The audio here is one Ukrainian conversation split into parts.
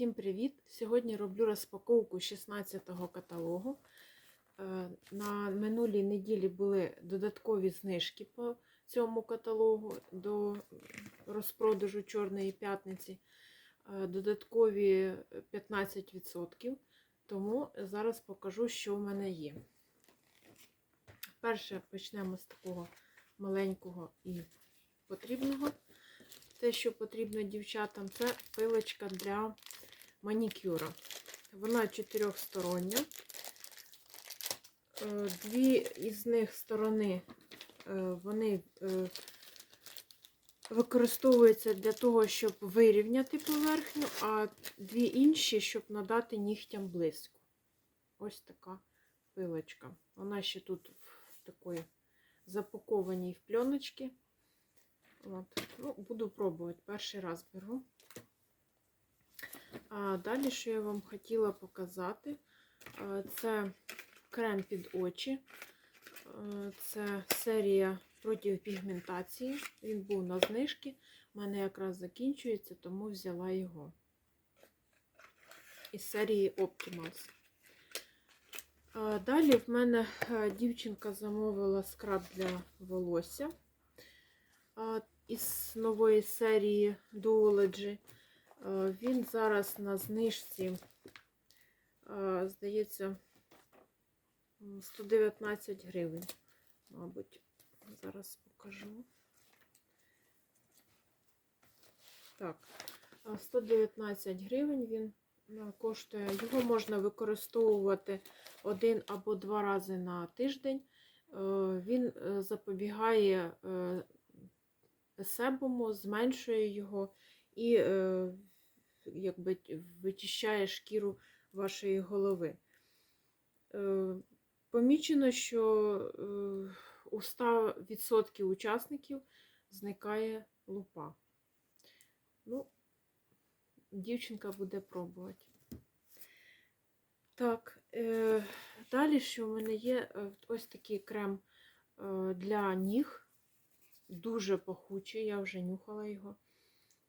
Всім привіт! Сьогодні роблю розпаковку 16-го каталогу. Е, На минулій неділі були додаткові знижки по цьому каталогу до розпродажу Чорної п'ятниці. Е, Додаткові 15%. Тому зараз покажу, що в мене є. Перше почнемо з такого маленького і потрібного. Те, що потрібно дівчатам, це пилочка для манікюра. Вона чотирьохстороння. Е, Дві із них сторони е, вони е, використовуються для того, щоб вирівняти поверхню, а дві інші, щоб надати нігтям блиску. Ось така пилочка. Вона ще тут в такої запакованій в пленочки. От. Ну, буду пробувати. Перший раз беру. А далі, що я вам хотіла показати, це крем під очі. Це серія проти пігментації. Він був на знижці. У мене якраз закінчується, тому взяла його. Із серії Optimals. Далі в мене е, дівчинка замовила скраб для волосся із нової серії Duology. А, Він зараз на знижці, здається, 119 гривень. Мабуть, зараз покажу. Так, 119 гривень він коштує. Його можна використовувати один або два рази на тиждень. Е, Він е, запобігає е, себуму, зменшує його і е, якби вичищає шкіру вашої голови. Е, Помічено, що е, у 100% учасників зникає лупа. Ну, дівчинка буде пробувати. Так, е, далі, що в мене є ось такий крем для ніг. Дуже пахучий, я вже нюхала його.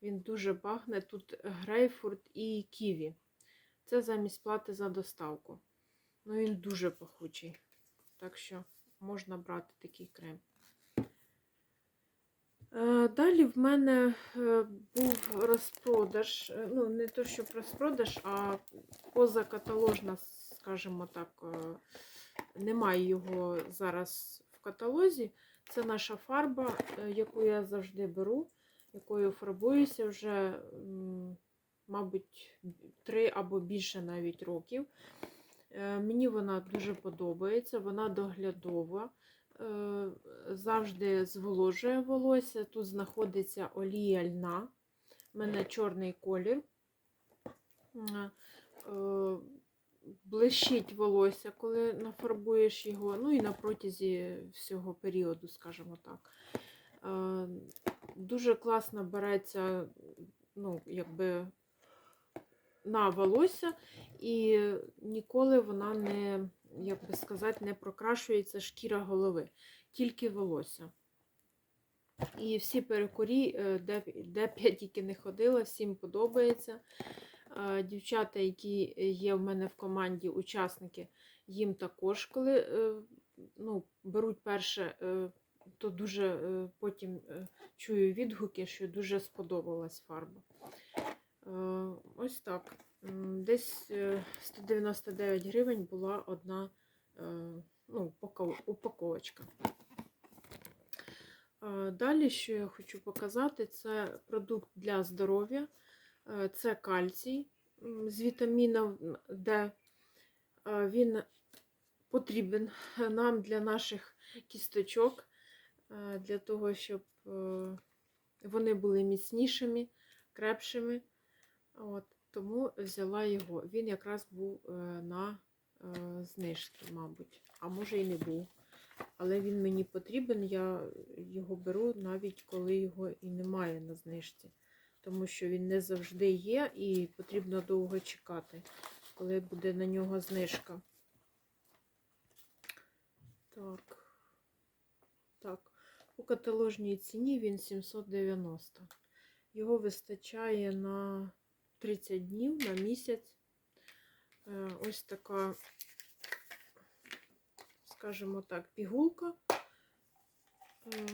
Він дуже пахне. Тут грейпфрут і ківі. Це замість плати за доставку. Ну, він дуже пахучий. Так що можна брати такий крем. Е, Далі в мене е, був розпродаж, е, ну, не то, що розпродаж, а позакаталожна, скажімо так, немає його зараз в каталозі. Це наша фарба, яку я завжди беру, якою фарбуюся вже, мабуть, три або більше навіть років. Е, Мені вона дуже подобається, вона доглядова, е, завжди зволожує волосся. Тут знаходиться олія льна, в мене чорний колір. Е, Блищить волосся, коли нафарбуєш його, ну і на протязі всього періоду, скажімо так. Дуже класно береться, ну, якби на волосся, і ніколи вона не, як би сказати, не прокрашується шкіра голови, тільки волосся. І всі перекурі, е, де, де я тільки не ходила, всім подобається. Дівчата, які є в мене в команді, учасники, їм також, коли е, ну, беруть перше, е, то дуже е, потім е, чую відгуки, що дуже сподобалась фарба. Е, Ось так. Десь е, 199 гривень була одна ну, упаковочка. Далі, що я хочу показати, це продукт для здоров'я. Це кальцій з вітаміном Д. Він потрібен нам для наших кісточок, для того, щоб е, вони були міцнішими, крепшими. От, тому взяла його. Він якраз був е, на е, знижці, мабуть. А може і не був. Але він мені потрібен, я його беру навіть коли його і немає на знижці. Тому що він не завжди є і потрібно довго чекати, коли буде на нього знижка. Так. Так. У каталожній ціні він 790. Його вистачає на 30 днів на місяць. Е, Ось така, скажімо так, пігулка. Е,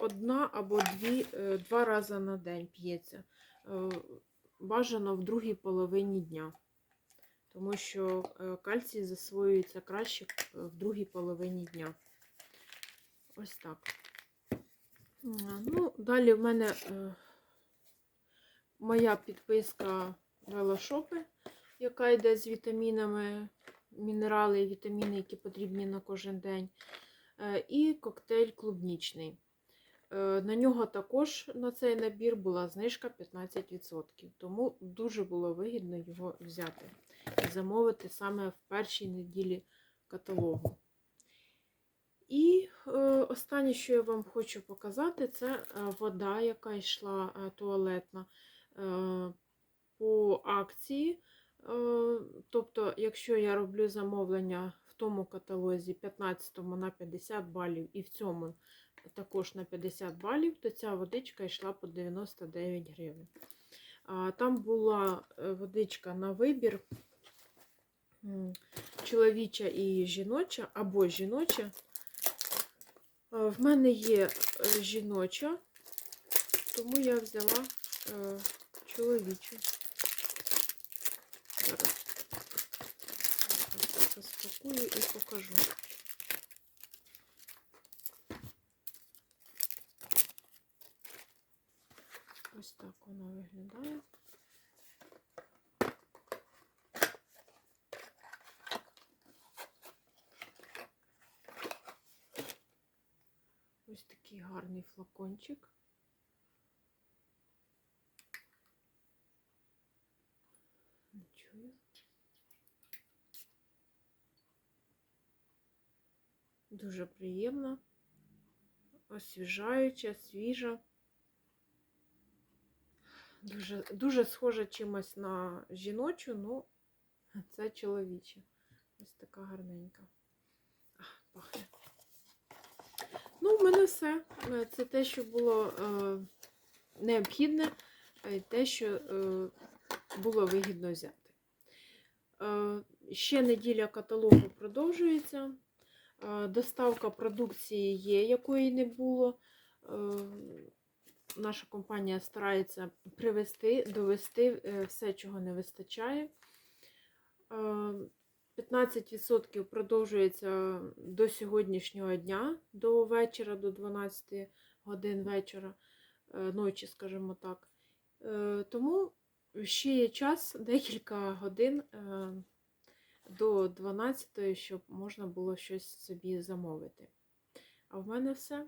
Одна або дві, е, два рази на день п'ється. Бажано в другій половині дня, тому що е, кальцій засвоюється краще е, в другій половині дня. Ось так. Ну, далі в мене е, моя підписка велошопи, яка йде з вітамінами, мінерали і вітаміни, які потрібні на кожен день. І коктейль клубнічний. На нього також на цей набір була знижка 15%, тому дуже було вигідно його взяти замовити саме в першій неділі каталогу. І е, останнє, що я вам хочу показати, це е, вода, яка йшла е, туалетна е, по акції. Е, тобто, якщо я роблю замовлення в тому каталозі 15 на 50 балів і в цьому також на 50 балів, то ця водичка йшла по 99 гривень. А, Там була е, водичка на вибір чоловіча і жіноча, або жіноча. Е, В мене є е, жіноча, тому я взяла е, чоловічу. Зараз розпакую і покажу. Ось так вона виглядає. Ось такий гарний флакончик. Не чую. Дуже приємна, освіжаюча, свіжа. Дуже, дуже схожа чимось на жіночу, ну це чоловіча. Ось така гарненька. Пахне. Ну, в мене все. Е, Це те, що було е, необхідне, е, те, що було вигідно взяти. Ще неділя каталогу продовжується. Доставка продукції є, якої не було. Наша компанія старається привезти, довести все, чого не вистачає. Е, 15% продовжується до сьогоднішнього дня, до вечора, до 12 годин вечора, е, ночі, скажімо так. Е, Тому ще є час, декілька годин е, до 12, щоб можна було щось собі замовити. А в мене все.